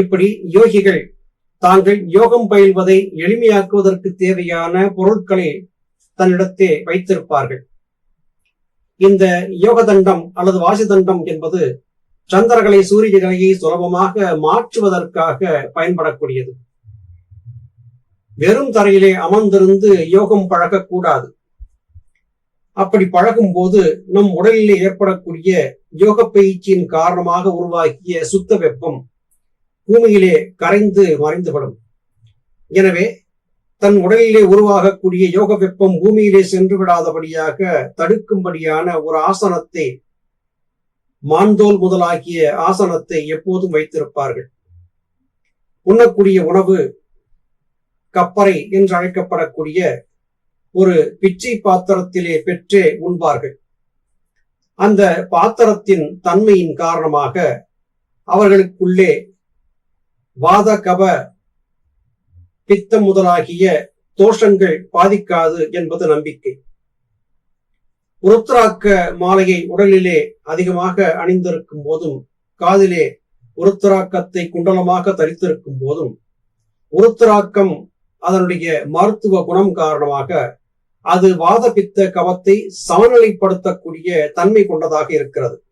இப்படி யோகிகள் தாங்கள் யோகம் பயில்வதை எளிமையாக்குவதற்கு தேவையான பொருட்களை தன்னிடத்தே வைத்திருப்பார்கள். இந்த யோக தண்டம் அல்லது வாசி தண்டம் என்பது சந்திரகளை சூரியகளை சுலபமாக மாற்றுவதற்காக பயன்படக்கூடியது. வெறும் தரையிலே அமர்ந்திருந்து யோகம் பழகக்கூடாது. அப்படி பழகும் போது நம் உடலிலே ஏற்படக்கூடிய யோக பயிற்சியின் காரணமாக உருவாக்கிய சுத்த வெப்பம் பூமியிலே கரைந்து மறைந்துவிடும் எனவே தன் உடலிலே உருவாகக்கூடிய யோக வெப்பம் பூமியிலே சென்று விடாதபடியாக தடுக்கும்படியான ஒரு ஆசனத்தை மாந்தோல் முதலாகிய ஆசனத்தை எப்போதும் வைத்திருப்பார்கள். உண்ணக்கூடிய உணவு கப்பறை என்று அழைக்கப்படக்கூடிய ஒரு பிச்சை பாத்திரத்திலே பெற்றே உண்பார்கள். அந்த பாத்திரத்தின் தன்மையின் காரணமாக அவர்களுக்குள்ளே வாத கப பித்தம் முதலாகிய தோஷங்கள் பாதிக்காது என்பது நம்பிக்கை. உருத்ராக்க மாலையை உடலிலே அதிகமாக அணிந்திருக்கும் போதும் காதிலே உருத்ராக்கத்தை குண்டலமாக தரித்திருக்கும் போதும் உருத்ராக்கம் அதனுடைய மருத்துவ குணம் காரணமாக அது வாத பித்த கவத்தை சமநிலைப்படுத்தக்கூடிய தன்மை கொண்டதாக இருக்கிறது.